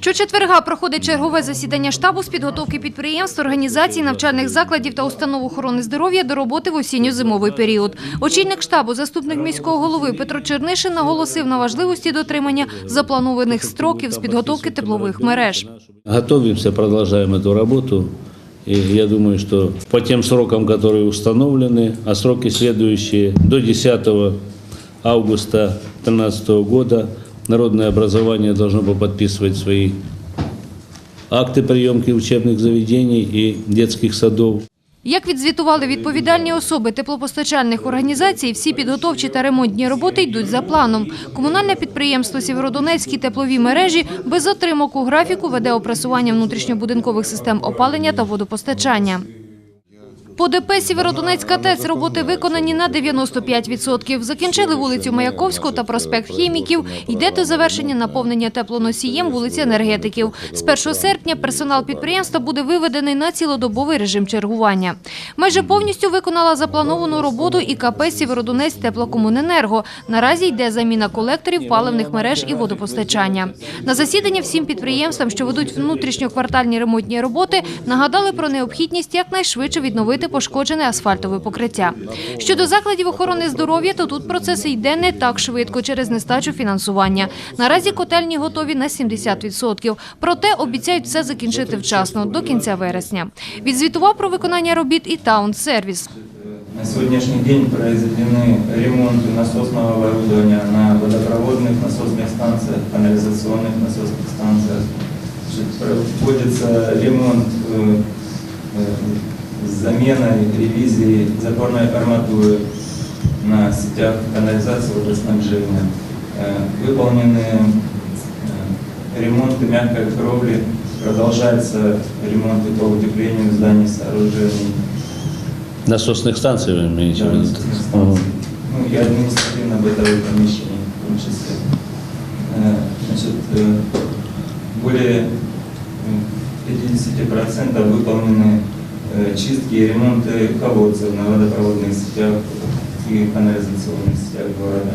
Щочетверга проходить чергове засідання штабу з підготовки підприємств, організацій, навчальних закладів та установ охорони здоров'я до роботи в осінньо-зимовий період. Очільник штабу, заступник міського голови Петро Чернишин наголосив на важливості дотримання запланованих строків з підготовки теплових мереж. Готовимся, продолжаем эту работу. И я думаю, что по тем срокам, которые установлены, а сроки следующие, до 10 августа 2013 года народное образование должно было подписывать свои акты приемки учебных заведений и детских садов. Як відзвітували відповідальні особи теплопостачальних організацій, всі підготовчі та ремонтні роботи йдуть за планом. Комунальне підприємство «Сєвєродонецькі теплові мережі» без затримок у графіку веде опресування внутрішньобудинкових систем опалення та водопостачання. По ДП «Сєвєродонецька ТЕЦ» роботи виконані на 95%. Закінчили вулицю Маяковського та проспект Хіміків. Йде до завершення наповнення теплоносієм вулиці Енергетиків. З 1 серпня персонал підприємства буде виведений на цілодобовий режим чергування. Майже повністю виконала заплановану роботу і КП «Сєвєродонець теплокомуненерго». Наразі йде заміна колекторів, паливних мереж і водопостачання. На засіданні всім підприємствам, що ведуть внутрішньоквартальні ремонтні роботи, нагадали про необхідність якнайшвидше відновити пошкоджене асфальтове покриття. Щодо закладів охорони здоров'я, то тут процес йде не так швидко через нестачу фінансування. Наразі котельні готові на 70%. Проте обіцяють все закінчити вчасно, до кінця вересня. Відзвітував про виконання робіт і таун-сервіс. На сегодняшний день произведены ремонты насосного оборудования на водопроводных насосных станциях, канализационных насосных станциях. Значит, Проводится ремонт э, э, с заменой, ревизией запорной арматуры на сетях канализации водоснабжения. Э, Выполнены э, ремонты мягкой кровли, продолжается ремонт и по утеплению зданий, сооружений. Насосных станций вы имеете в Да, виду? насосных станций. Ну, и административно-бытовых помещений в том числе. Э, Значит, более э, 50% выполнены чистки и ремонты колодцев на водопроводных сетях и канализационных сетях города.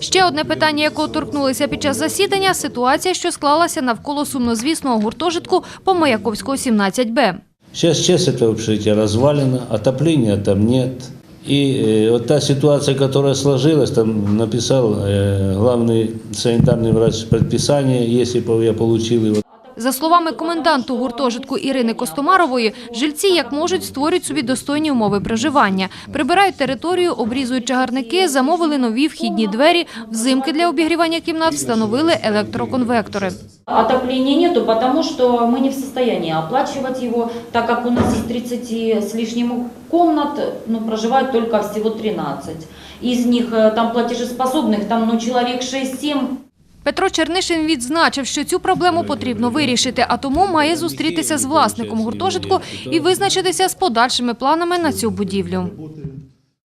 Ще одне питання, якого торкнулися під час засідання – ситуація, що склалася навколо сумнозвісного гуртожитку по Маяковського 17Б. Сейчас часть этого общежития развалена, отопления там нет. И э, вот та ситуация, которая сложилась, там написал э, главный санитарный врач предписание, если бы я получил его. За словами коменданту гуртожитку Ірини Костомарової, жильці як можуть створюють собі достойні умови проживання. Прибирають територію, обрізують чагарники, замовили нові вхідні двері, взимки для обігрівання кімнат встановили електроконвектори. Отопления нету, потому что мы не в состоянии оплачивать его, так как у нас из 30 с лишним комнат ну, проживают только всего 13. Из них э, там платежеспособных, там ну, человек 6-7. Петро Чернишин відзначив, що цю проблему потрібно вирішити, а тому має зустрітися з власником гуртожитку і визначитися з подальшими планами на цю будівлю.